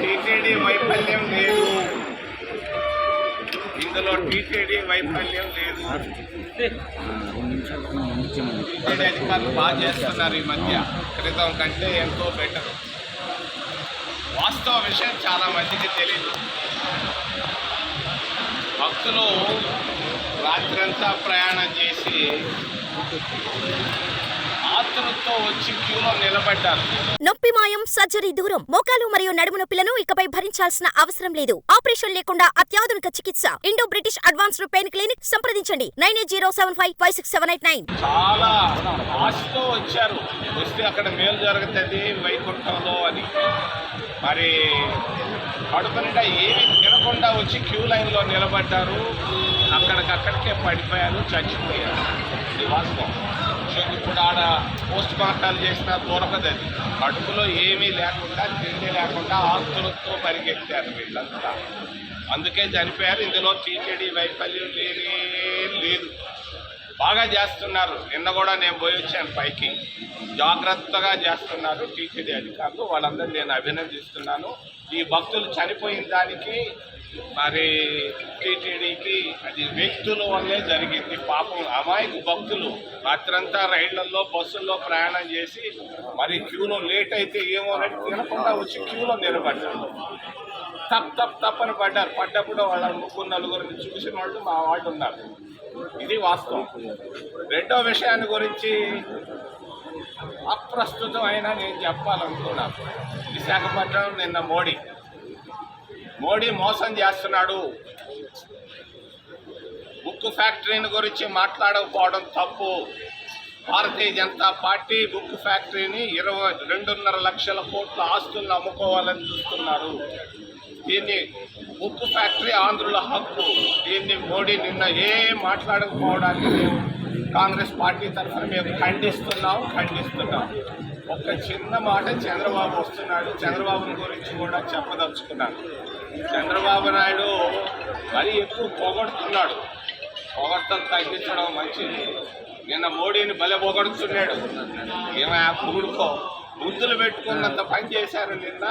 TTD వైఫల్యం లేదు. ఇందులో టీటీడీ వైఫల్యం లేదు. టీటీడీ అధికారులు బాగా చేస్తున్నారు ఈ మధ్య. క్రితం కంటే ఎంతో బెటర్ వాస్తవ విషయం చాలా మందికి తెలియదు భక్తులు రాత్రంతా ప్రయాణం చేసి ఆతులతో వచ్చి క్యూలో నిలబడ్డారు. నొప్పి మాయం సర్జరీ దూరం. మోకాలు మరియు నడుము నొప్పులను ఇకపై భరించాల్సిన అవసరం లేదు. ఆపరేషన్ లేకుండా అత్యాధునిక చికిత్స. Indo British advanced pain clinic సంప్రదించండి. Nine eight zero seven five five six seven eight nine. చాలా ఆశతో వచ్చారు. వస్తే అక్కడ మేలు జరుగుతుంది వైకుంఠంలో అని. మరి కడుపు నిండా ఏమీ తినకుండా వచ్చి క్యూ లైన్లో నిలబడ్డారు. అక్కడికక్కడికే పడిపోయారు చచ్చిపోయారు. ఇది వాస్తవం. ఇప్పుడు ఆడ పోస్ట్ చేసిన చేసినా దొరకదు. అది కడుపులో ఏమీ లేకుండా తిండి లేకుండా ఆస్తులతో పరిగెత్తారు వీళ్ళంతా. అందుకే చనిపోయారు. ఇందులో టీటీడీ వైఫల్యం లేనే లేదు. బాగా చేస్తున్నారు. నిన్న కూడా నేను పోయి వచ్చాను పైకి. జాగ్రత్తగా చేస్తున్నారు టీటీడీ అధికారులు. వాళ్ళందరూ నేను అభినందిస్తున్నాను. ఈ భక్తులు చనిపోయిన దానికి మరి టీటీడీకి అది వ్యక్తుల వల్లే జరిగింది. పాపం అమాయకు భక్తులు రాత్రంతా రైళ్ళలో బస్సుల్లో ప్రయాణం చేసి మరి క్యూలో లేట్ అయితే ఏమో తినకుండా వచ్చి క్యూలో నిలబడ్డారు. తప్ తప్ తప్పని పడ్డారు. పడ్డప్పుడు వాళ్ళ ముగ్గురు నలుగురిని చూసిన వాళ్ళు మా వాళ్ళు ఉన్నారు. ఇది వాస్తవం. రెండో విషయాన్ని గురించి అప్రస్తుతం అయినా నేను చెప్పాలనుకున్నాను విశాఖపట్నం నిన్న మోడీ. మోడీ మోసం చేస్తున్నాడు. బుక్ ఫ్యాక్టరీని గురించి మాట్లాడకపోవడం తప్పు. భారతీయ జనతా పార్టీ బుక్ ఫ్యాక్టరీని ఇరవై రెండున్నర లక్షల కోట్ల ఆస్తులను అమ్ముకోవాలని చూస్తున్నారు దీన్ని ఉప్పు ఫ్యాక్టరీ ఆంధ్రుల హక్కు. దీన్ని మోడీ నిన్న ఏం మాట్లాడకపోవడానికి మేము కాంగ్రెస్ పార్టీ తరఫున మేము ఖండిస్తున్నాం ఖండిస్తున్నాం. ఒక చిన్న మాట చంద్రబాబు వస్తున్నాడు. చంద్రబాబుని గురించి కూడా చెప్పదలుచుకున్నాను. చంద్రబాబు నాయుడు మరీ ఎక్కువ పొగడుతున్నాడు. పొగడతలు తగ్గించడం మంచిది. నిన్న మోడీని భలే పొగడుతున్నాడు. ఏమైనా కూడుకో ముద్దులు పెట్టుకున్నంత పని చేశారు నిన్న.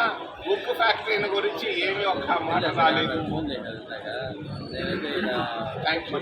ఉక్కు ఫ్యాక్టరీని గురించి ఏమీ ఒక్క మాట రాలేదు. Thank you